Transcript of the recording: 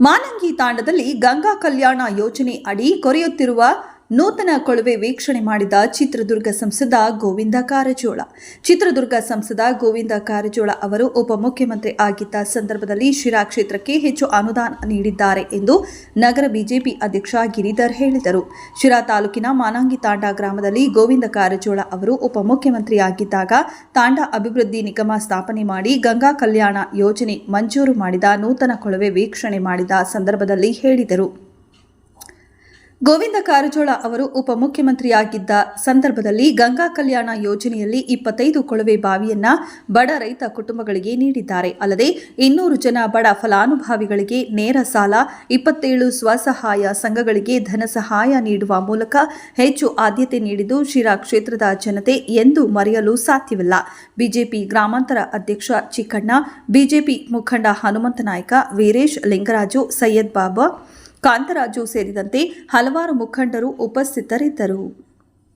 ಮಾನಂಗಿ ತಾಂಡದಲ್ಲಿ ಗಂಗಾ ಕಲ್ಯಾಣ ಯೋಜನೆ ಅಡಿ ಕೊರೆಯುತ್ತಿರುವ ನೂತನ ಕೊಳವೆ ವೀಕ್ಷಣೆ ಮಾಡಿದ ಚಿತ್ರದುರ್ಗ ಸಂಸದ ಗೋವಿಂದ ಕಾರಜೋಳ. ಚಿತ್ರದುರ್ಗ ಸಂಸದ ಗೋವಿಂದ ಕಾರಜೋಳ ಅವರು ಉಪಮುಖ್ಯಮಂತ್ರಿ ಆಗಿದ್ದ ಸಂದರ್ಭದಲ್ಲಿ ಶಿರಾ ಕ್ಷೇತ್ರಕ್ಕೆ ಹೆಚ್ಚು ಅನುದಾನ ನೀಡಿದ್ದಾರೆ ಎಂದು ನಗರ ಬಿಜೆಪಿ ಅಧ್ಯಕ್ಷ ಗಿರಿಧರ್ ಹೇಳಿದರು. ಶಿರಾ ತಾಲೂಕಿನ ಮಾನಾಂಗಿ ತಾಂಡ ಗ್ರಾಮದಲ್ಲಿ ಗೋವಿಂದ ಕಾರಜೋಳ ಅವರು ಉಪಮುಖ್ಯಮಂತ್ರಿಯಾಗಿದ್ದಾಗ ತಾಂಡ ಅಭಿವೃದ್ಧಿ ನಿಗಮ ಸ್ಥಾಪನೆ ಮಾಡಿ ಗಂಗಾ ಕಲ್ಯಾಣ ಯೋಜನೆ ಮಂಜೂರು ಮಾಡಿದ ನೂತನ ಕೊಳವೆ ವೀಕ್ಷಣೆ ಮಾಡಿದ ಸಂದರ್ಭದಲ್ಲಿ ಹೇಳಿದರು. ಗೋವಿಂದ ಕಾರಜೋಳ ಅವರು ಉಪಮುಖ್ಯಮಂತ್ರಿಯಾಗಿದ್ದ ಸಂದರ್ಭದಲ್ಲಿ ಗಂಗಾ ಕಲ್ಯಾಣ ಯೋಜನೆಯಲ್ಲಿ ಇಪ್ಪತ್ತೈದು ಕೊಳವೆ ಬಾವಿಯನ್ನ ಬಡ ರೈತ ಕುಟುಂಬಗಳಿಗೆ ನೀಡಿದ್ದಾರೆ. ಅಲ್ಲದೆ ಇನ್ನೂರು ಜನ ಬಡ ಫಲಾನುಭವಿಗಳಿಗೆ ನೇರ ಸಾಲ, ಇಪ್ಪತ್ತೇಳು ಸ್ವಸಹಾಯ ಸಂಘಗಳಿಗೆ ಧನ ಸಹಾಯ ನೀಡುವ ಮೂಲಕ ಹೆಚ್ಚು ಆದ್ಯತೆ ನೀಡಿದ್ದು ಶಿರಾ ಕ್ಷೇತ್ರದ ಜನತೆ ಎಂದೂ ಮರೆಯಲು ಸಾಧ್ಯವಿಲ್ಲ. ಬಿಜೆಪಿ ಗ್ರಾಮಾಂತರ ಅಧ್ಯಕ್ಷ ಚಿಕ್ಕಣ್ಣ, ಬಿಜೆಪಿ ಮುಖಂಡ ಹನುಮಂತ ನಾಯ್ಕ, ವೀರೇಶ್ ಲಿಂಗರಾಜು, ಸೈಯದ್ ಬಾಬಾ ಕಾಂತರಾಜು ಸೇರಿದಂತೆ ಹಲವಾರು ಮುಖಂಡರು ಉಪಸ್ಥಿತರಿದ್ದರು.